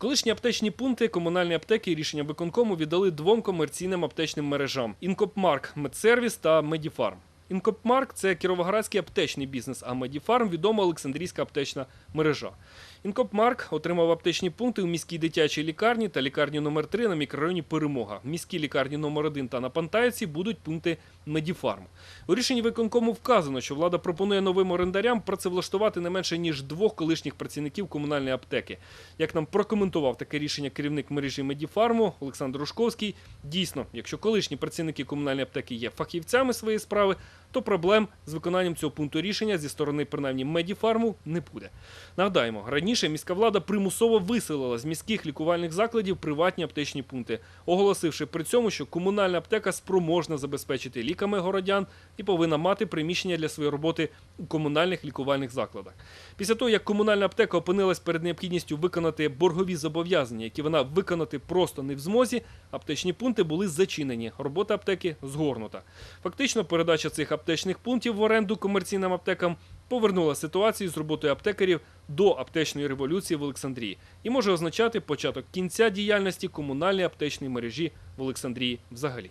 Колишні аптечні пункти комунальні аптеки рішення виконкому віддали двом комерційним аптечним мережам: Інкопмарк Медсервіс та Медіфарм. Інкопмарк це кіровоградський аптечний бізнес, а Медіфарм відома Олександрійська аптечна мережа. Інкопмарк отримав аптечні пункти у міській дитячій лікарні та лікарні номер 3 на мікрорайоні Перемога. В міській лікарні номер 1 та на Пантаївці будуть пункти Медіфарм. У рішенні виконкому вказано, що влада пропонує новим орендарям працевлаштувати не менше ніж двох колишніх працівників комунальної аптеки. Як нам прокоментував таке рішення керівник мережі Медіфарму Олександр Рушковський, дійсно, якщо колишні працівники комунальної аптеки є фахівцями своєї справи, то проблем з виконанням цього пункту рішення зі сторони принаймні Медіфарму не буде. Нагадаємо, раніше міська влада примусово виселила з міських лікувальних закладів приватні аптечні пункти, оголосивши при цьому, що комунальна аптека спроможна забезпечити ліками городян і повинна мати приміщення для своєї роботи у комунальних лікувальних закладах. Після того, як комунальна аптека опинилась перед необхідністю виконати боргові зобов'язання, які вона виконати просто не в змозі, аптечні пункти були зачинені. Робота аптеки згорнута. Фактично, передача цих аптечних пунктів в оренду комерційним аптекам повернула ситуацію з роботою аптекарів до аптечної революції в Олександрії і може означати початок кінця діяльності комунальної аптечної мережі в Олександрії взагалі.